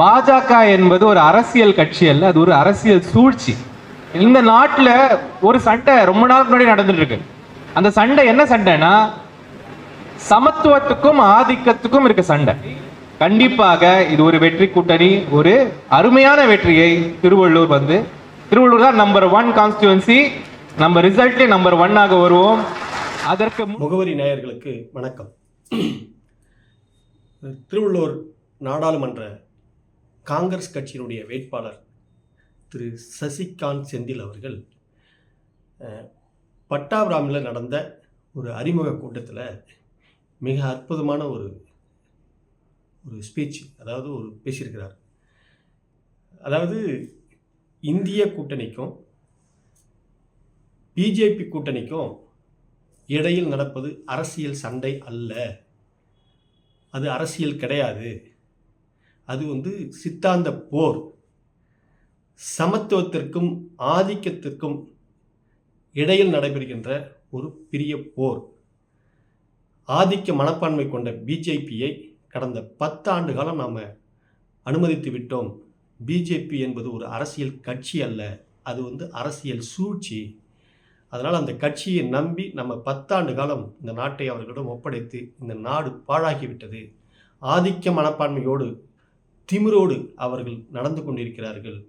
பாஜக என்பது ஒரு அரசியல் கட்சி அல்ல அது ஒரு அரசியல் சூழ்ச்சி. இந்த நாட்டில் ஒரு சண்டை ரொம்ப நாளுக்கு முன்னாடி நடந்துட்டு இருக்கு அந்த சண்டை என்ன சண்டைனா சமத்துவத்துக்கும் ஆதிக்கத்துக்கும் இருக்க சண்டை. கண்டிப்பாக இது ஒரு வெற்றி கூட்டணி ஒரு அருமையான வெற்றியை திருவள்ளூர் வந்து திருவள்ளூர் தான் நம்பர் ஒன் கான்ஸ்டியூன்சி நம்ம ரிசல்ட்ல நம்பர் ஒன்னாக வருவோம். அதற்கு முகவரி நேயர்களுக்கு வணக்கம். திருவள்ளூர் நாடாளுமன்ற காங்கிரஸ் கட்சியினுடைய வேட்பாளர் திரு சசிகாந்த் செந்தில் அவர்கள் பட்டாபிராமில் நடந்த ஒரு அறிமுக கூட்டத்தில் மிக அற்புதமான ஒரு ஒரு ஸ்பீச் அதாவது ஒரு பேசியிருக்கிறார். அதாவது இந்திய கூட்டணிக்கும் பிஜேபி கூட்டணிக்கும் இடையில் நடப்பது அரசியல் சண்டை அல்ல. அது அரசியல் கிடையாது. அது வந்து சித்தாந்த போர். சமத்துவத்திற்கும் ஆதிக்கத்திற்கும் இடையில் நடைபெறுகின்ற ஒரு பெரிய போர். ஆதிக்க மனப்பான்மை கொண்ட பிஜேபியை கடந்த பத்தாண்டு காலம் நாம் அனுமதித்து விட்டோம். பிஜேபி என்பது ஒரு அரசியல் கட்சி அல்ல அது வந்து அரசியல் சூழ்ச்சி. அதனால் அந்த கட்சியை நம்பி நம்ம பத்தாண்டு காலம் இந்த நாட்டை அவர்களிடம் ஒப்படைத்து இந்த நாடு பாழாகிவிட்டது ஆதிக்க மனப்பான்மையோடு திமிரோடு அவர்கள் நடந்து கொண்டிருக்கிறார்கள்.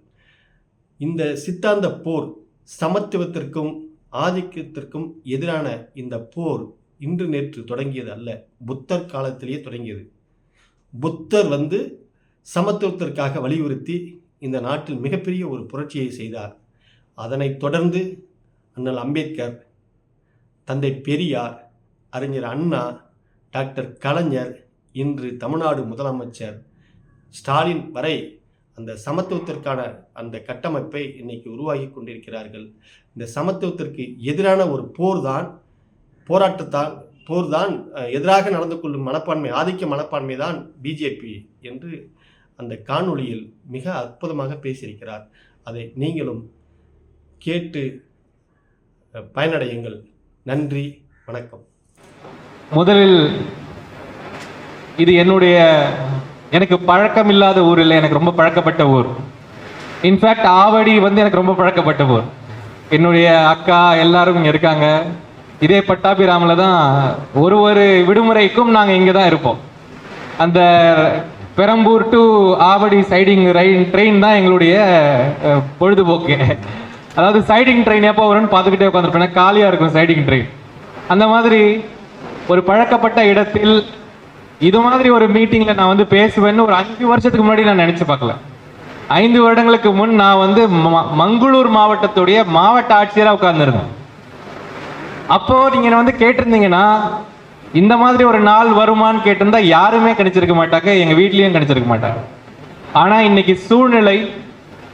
இந்த சித்தாந்த போர் சமத்துவத்திற்கும் ஆதிக்கத்திற்கும் எதிரான இந்த போர் இன்று நேற்று தொடங்கியது அல்ல. புத்தர் காலத்திலேயே தொடங்கியது. புத்தர் வந்து சமத்துவத்திற்காக வலியுறுத்தி இந்த நாட்டில் மிகப்பெரிய ஒரு புரட்சியை செய்தார். அதனைத் தொடர்ந்து அண்ணல் அம்பேத்கர் தந்தை பெரியார் அறிஞர் அண்ணா டாக்டர் கலைஞர் இன்று தமிழ்நாடு முதலமைச்சர் ஸ்டாலின் வரை அந்த சமத்துவத்திற்கான அந்த கட்டமைப்பை இன்னைக்கு உருவாகி கொண்டிருக்கிறார்கள். இந்த சமத்துவத்திற்கு எதிரான ஒரு போர் தான் போராட்டத்தால் போர் தான் எதிராக நடந்து கொள்ளும் மனப்பான்மை ஆதிக்க மனப்பான்மை தான் பிஜேபி என்று அந்த காணொளியில் மிக அற்புதமாக பேசியிருக்கிறார். அதை நீங்களும் கேட்டு பயனடையுங்கள். நன்றி வணக்கம். முதலில் இது என்னுடைய எனக்கு பழக்கம் இல்லாத ஊர் இல்லை எனக்கு ரொம்ப பழக்கப்பட்ட ஊர். இன்ஃபேக்ட் ஆவடி வந்து எனக்கு ரொம்ப பழக்கப்பட்ட ஊர். என்னுடைய அக்கா எல்லாரும் இங்கே இருக்காங்க. இதே பட்டாபிராமில் தான் ஒரு ஒரு விடுமுறைக்கும் நாங்கள் இங்கே தான் இருப்போம். அந்த பெரம்பூர் டு ஆவடி சைடிங் ரயில் ட்ரெயின் தான் எங்களுடைய பொழுதுபோக்கு. அதாவது சைடிங் ட்ரெயின் எப்போ வரும்னு பார்த்துக்கிட்டே உட்காந்துருப்பேன். காலியாக இருக்கும் சைடிங் ட்ரெயின் அந்த மாதிரி ஒரு பழக்கப்பட்ட இடத்தில் இது மாதிரி ஒரு மீட்டிங்ல நான் வந்து பேசுவேன்னு ஒரு அஞ்சு வருஷத்துக்கு முன்னாடி நான் நினைச்சு பார்க்கல. ஐந்து வருடங்களுக்கு முன் நான் வந்து ம- மங்களூர் மாவட்டத்துடைய மாவட்ட ஆட்சியராக உட்கார்ந்துருந்தேன். அப்போ நீங்க வந்து கேட்டிருந்தீங்கன்னா இந்த மாதிரி ஒரு நாள் வருமான்னு கேட்டிருந்தா யாருமே கணிச்சிருக்க மாட்டாங்க எங்க வீட்லயும் கிடைச்சிருக்க மாட்டாங்க. ஆனா இன்னைக்கு சூழ்நிலை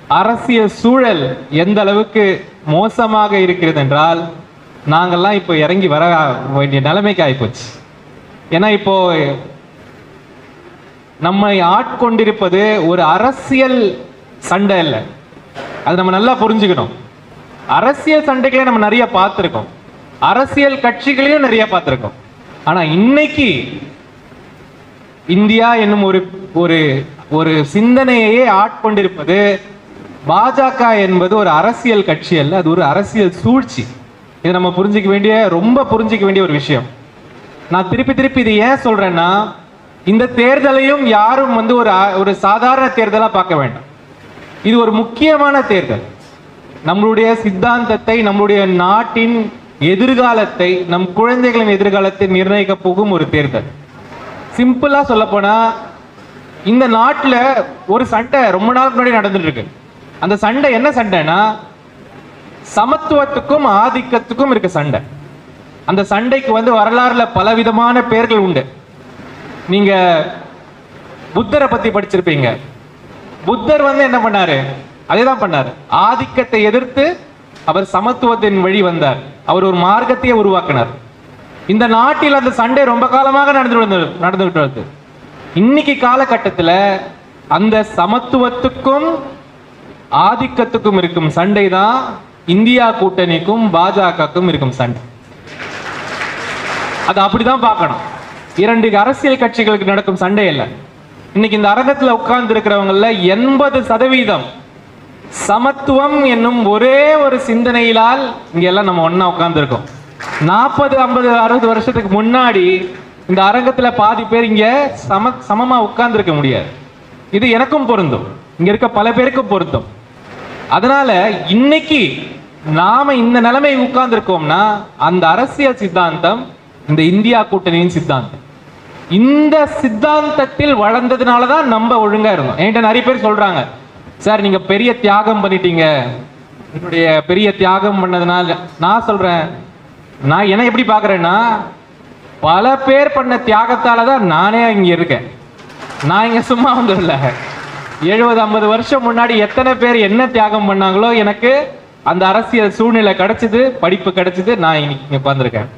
அரசியல் சூழல் எந்த அளவுக்கு மோசமாக இருக்கிறது என்றால் நாங்கெல்லாம் இப்போ இறங்கி வர வேண்டிய நிலைமைக்கு ஆயிப்போச்சு. ஏன்னா இப்போ நம்மை ஆட்கொண்டிருப்பது ஒரு அரசியல் சண்டை இல்லை அது நம்ம நல்லா புரிஞ்சுக்கணும். அரசியல் சண்டைகளே நம்ம நிறைய பார்த்துருக்கோம். அரசியல் கட்சிகளையும் நிறைய பார்த்துருக்கோம். ஆனா இன்னைக்கு இந்தியா என்னும் ஒரு ஒரு ஒரு சிந்தனையையே ஆட்கொண்டிருப்பது பாஜக என்பது ஒரு அரசியல் கட்சி அல்ல அது ஒரு அரசியல் சூழ்ச்சி. இதை நம்ம புரிஞ்சிக்க வேண்டிய ரொம்ப புரிஞ்சிக்க வேண்டிய ஒரு விஷயம். நான் திருப்பி திருப்பி இது ஏன் சொல்றேன்னா இந்த தேர்தலையும் யாரும் வந்து ஒரு ஒரு சாதாரண தேர்தலாக பார்க்க வேண்டாம். இது ஒரு முக்கியமான தேர்தல். நம்மளுடைய சித்தாந்தத்தை நம்மளுடைய நாட்டின் எதிர்காலத்தை நம் குழந்தைகளின் எதிர்காலத்தை நிர்ணயிக்க போகும் ஒரு தேர்தல். சிம்பிளா சொல்ல போனா இந்த நாட்டில் ஒரு சண்டை ரொம்ப நாளுக்கு முன்னாடி நடந்துட்டு இருக்கு அந்த சண்டை என்ன சண்டைனா சமத்துவத்துக்கும் ஆதிக்கத்துக்கும் இருக்க சண்டை. அந்த சண்டைக்கு வந்து வரலாறுல பலவிதமான பெயர்கள் உண்டு. நீங்க புத்தரை பத்தி படிச்சிருப்பீங்க. புத்தர் வந்து என்ன பண்ணாரு? அதேதான் பண்ணாரு. ஆதிக்கத்தை எதிர்த்து அவர் சமத்துவத்தின் வழி வந்தார். அவர் ஒரு மார்க்கத்தையே உருவாக்கினார். இந்த நாட்டில் அந்த சண்டை ரொம்ப காலமாக நடந்து நடந்துகிட்டு வருது இன்னைக்கு காலகட்டத்துல அந்த சமத்துவத்துக்கும் ஆதிக்கத்துக்கும் இருக்கும் சண்டை தான் இந்தியா கூட்டணிக்கும் பாஜகவுக்கும் இருக்கும் சண்டை. அது அப்படிதான் பார்க்கணும். இரண்டு அரசியல் கட்சிகளுக்கு நடக்கும் சண்டை இல்லை இன்னைக்கு இந்த அரங்கத்துல உட்கார்ந்து இருக்கிறவங்கள எண்பது சதவீதம் சமத்துவம் என்னும் ஒரே ஒரு சிந்தனையிலால் இங்கெல்லாம் நம்ம ஒன்னா உட்கார்ந்து இருக்கோம் நாற்பது ஐம்பது அறுபது வருஷத்துக்கு முன்னாடி இந்த அரங்கத்துல பாதி பேர் இங்க சம சமமா உட்கார்ந்து இருக்க முடியாது. இது எனக்கும் பொருந்தும். இங்க இருக்க பல பேருக்கும் பொருந்தும். அதனால இன்னைக்கு நாம இந்த நிலைமை உட்கார்ந்து இருக்கோம்னா அந்த அரசியல் சித்தாந்தம் இந்த இந்தியா கூட்டணியின் சித்தாந்தம். இந்த சித்தாந்தத்தில் வளர்ந்ததுனால தான் நம்ம ஒழுங்கா இருந்தோம். என்கிட்ட நிறைய பேர் சொல்றாங்க சார் நீங்க பெரிய தியாகம் பண்ணிட்டீங்க. என்னுடைய பெரிய தியாகம் பண்ணதுனால நான் சொல்றேன் நான் என்ன எப்படி பாக்குறேன்னா பல பேர் பண்ண தியாகத்தால தான் நானே இங்க இருக்கேன். நான் இங்க சும்மா வந்துடல. எழுபது ஐம்பது வருஷம் முன்னாடி எத்தனை பேர் என்ன தியாகம் பண்ணாங்களோ எனக்கு அந்த அரசியல் சூழ்நிலை கிடைச்சது படிப்பு கிடைச்சது நான் இன்னைக்கு இங்க உட்கார்ந்திருக்கேன்.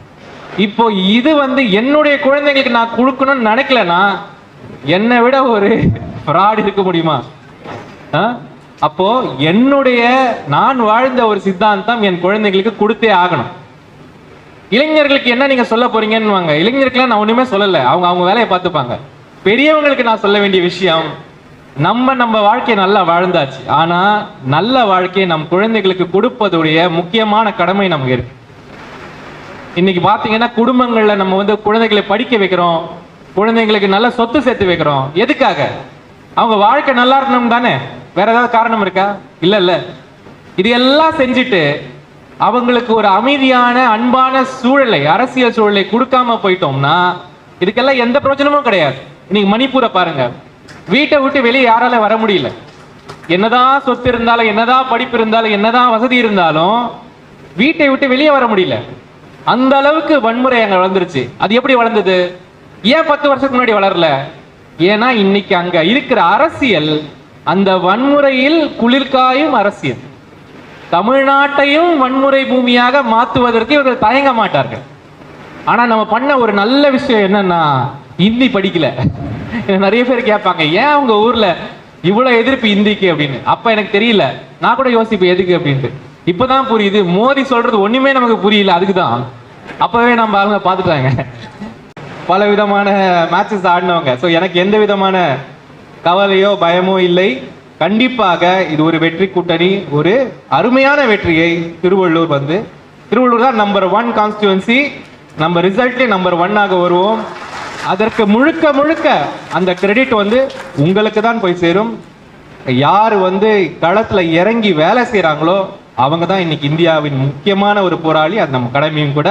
இப்போ இது வந்து என்னுடைய குழந்தைங்களுக்கு நான் கொடுக்கணும்னு நினைக்கலனா என்னை விட ஒரு ஃப்ராட் இருக்க முடியுமா? ஆ? அப்போ என்னுடைய நான் வாழ்ந்த ஒரு சித்தாந்தம் என் குழந்தைங்களுக்கு கொடுத்தே ஆகணும். இளைஞர்களுக்கு என்ன நீங்க சொல்ல போறீங்கன்னு வாங்க இளைஞர்களுக்கு நான் ஒண்ணுமே சொல்லலை. அவங்க அவங்க வேலையை பார்த்துப்பாங்க. பெரியவங்களுக்கு நான் சொல்ல வேண்டிய விஷயம் நம்ம நம்ம வாழ்க்கையை நல்லா வாழ்ந்தாச்சு. ஆனா நல்ல வாழ்க்கையை நம் குழந்தைகளுக்கு கொடுப்பதுடைய முக்கியமான கடமை நமக்கு இருக்கு. இன்னைக்கு பாத்தீங்கன்னா குடும்பங்கள்ல நம்ம வந்து குழந்தைகளை படிக்க வைக்கிறோம். குழந்தைங்களுக்கு நல்ல சொத்து சேர்த்து வைக்கிறோம். எதுக்காக? அவங்க வாழ்க்கை நல்லா இருக்கணும் தானே? வேற ஏதாவது காரணம் இருக்கா? இல்ல இல்ல. இது எல்லாம் செஞ்சுட்டு அவங்களுக்கு ஒரு அமைதியான அன்பான சூழலை அரசியல் சூழலை கொடுக்காம போயிட்டோம்னா இதுக்கெல்லாம் எந்த பிரயோஜனமும் கிடையாது. இன்னைக்கு மணிப்பூரை பாருங்க. வீட்டை விட்டு வெளியே யாரால வர முடியல. என்னதான் சொத்து இருந்தாலும் என்னதான் படிப்பு இருந்தாலும் என்னதான் வசதி இருந்தாலும் வீட்டை விட்டு வெளியே வர முடியல. அந்த அளவுக்கு வன்முறை அங்க வளர்ந்துருச்சு. அது எப்படி வளர்ந்தது? ஏன் பத்து வருஷத்துக்கு முன்னாடி வளரல? ஏன்னா இன்னைக்கு அங்க இருக்கிற அரசியல் அந்த வன்முறையில் குளிர்காயும் அரசியல். தமிழ்நாட்டையும் வன்முறை பூமியாக மாத்துவதற்கு இவர்கள் தயங்க மாட்டார்கள். ஆனா நம்ம பண்ண ஒரு நல்ல விஷயம் என்னன்னா ஹிந்தி படிக்கல. நிறைய பேர் கேட்பாங்க ஏன் உங்க ஊர்ல இவ்வளவு எதிர்ப்பு இந்திக்கு அப்படின்னு. அப்ப எனக்கு தெரியல. நான் கூட யோசிப்பேன் எதுக்கு அப்படின்ட்டு. இப்பதான் புரியுது. மோதி சொல்றது ஒண்ணுமே நமக்கு புரியல. அதுக்குதான். அப்பவே நம்ம ஆளுங்க பார்த்துட்டாங்க பல விதமான மேட்சஸ் ஆடினவங்க. ஸோ எனக்கு எந்த விதமான கவலையோ பயமோ இல்லை. கண்டிப்பாக இது ஒரு வெற்றி கூட்டணி ஒரு அருமையான வெற்றியை திருவள்ளூர் வந்து திருவள்ளூர் தான் நம்பர் ஒன் கான்ஸ்டுவன்சி நம்ம ரிசல்ட்லேயே நம்பர் ஒன்னாக வருவோம். அதற்கு முழுக்க முழுக்க அந்த கிரெடிட் வந்து உங்களுக்கு தான் போய் சேரும். யார் வந்து களத்தில் இறங்கி வேலை செய்கிறாங்களோ அவங்க தான் இன்னைக்கு இந்தியாவின் முக்கியமான ஒரு போராளி. அது நம்ம கடமையும் கூட.